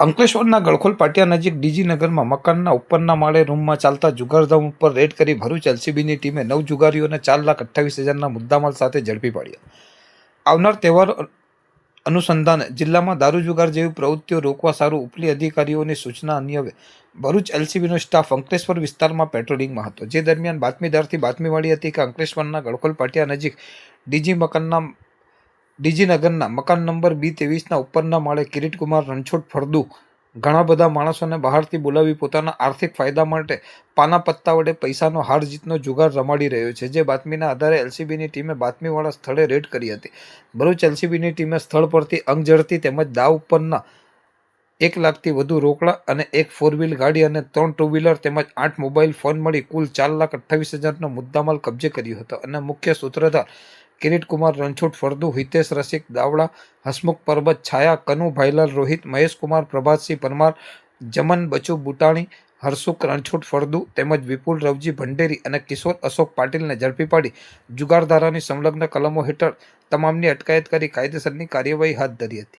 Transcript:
અંકલેશ્વરના ગળખોલ પાટિયા નજીક ડીજી નગરમાં મકાનના ઉપરના માળે રૂમમાં ચાલતા જુગારધામ ઉપર રેડ કરી ભરૂચ એલસીબીની ટીમે નવ જુગારીઓને ચાર લાખ અઠ્ઠાવીસ હજારના મુદ્દામાલ સાથે ઝડપી પાડ્યા. આવનાર તહેવાર અનુસંધાને જિલ્લામાં દારૂ જુગાર જેવી પ્રવૃત્તિઓ રોકવા સારું ઉપલી અધિકારીઓની સૂચના અન્વયે ભરૂચ એલસીબીનો સ્ટાફ અંકલેશ્વર વિસ્તારમાં પેટ્રોલિંગમાં હતો. જે દરમિયાન બાતમીદારથી બાતમી મળી હતી કે અંકલેશ્વરના ગળખોલ પાટિયા નજીક ડીજી મકાનના ડીજી નગરના મકાન નંબર બી ત્રેવીસના ઉપરના માળે કિરીટકુમાર રણછોડ ફળદુ. ઘણા બધા માણસોને બહારથી બોલાવી પોતાના આર્થિક ફાયદા માટે પાના પત્તા વડે પૈસાનો હાર જીતનો જુગાર રમાડી રહ્યો છે, જે બાતમીના આધારે એલસીબીની ટીમે બાતમીવાળા સ્થળે રેડ કરી હતી. ભરૂચ એલસીબીની ટીમે સ્થળ પરથી અંગ ઝડતી તેમજ દાવ ઉપરના એક લાખથી વધુ રોકડા અને એક ફોર વ્હીલ ગાડી અને ત્રણ ટુ વ્હીલર તેમજ આઠ મોબાઈલ ફોન મળી કુલ ચાર લાખ અઠ્ઠાવીસ હજારનો મુદ્દામાલ કબજે કર્યો હતો. અને મુખ્ય સૂત્રધાર કિરીટકુમાર રણછોડ, ફળદુ, હિતેશ રસિક, દાવડા, હસમુખ પરબત, છાયા, કનુ, ભાઈલાલ રોહિત મહેશકુમાર પ્રભાતસિંહ પરમાર, જમન, બચુ બુટાણી હર્ષુક રણછોડ, ફળદુ, તેમજ વિપુલ રવજી ભંડેરી અને કિશોર અશોક પાટીલને ઝડપી પાડી જુગારધારાની સંલગ્ન કલમો હેઠળ તમામની અટકાયત કરી કાયદેસરની કાર્યવાહી હાથ ધરી હતી.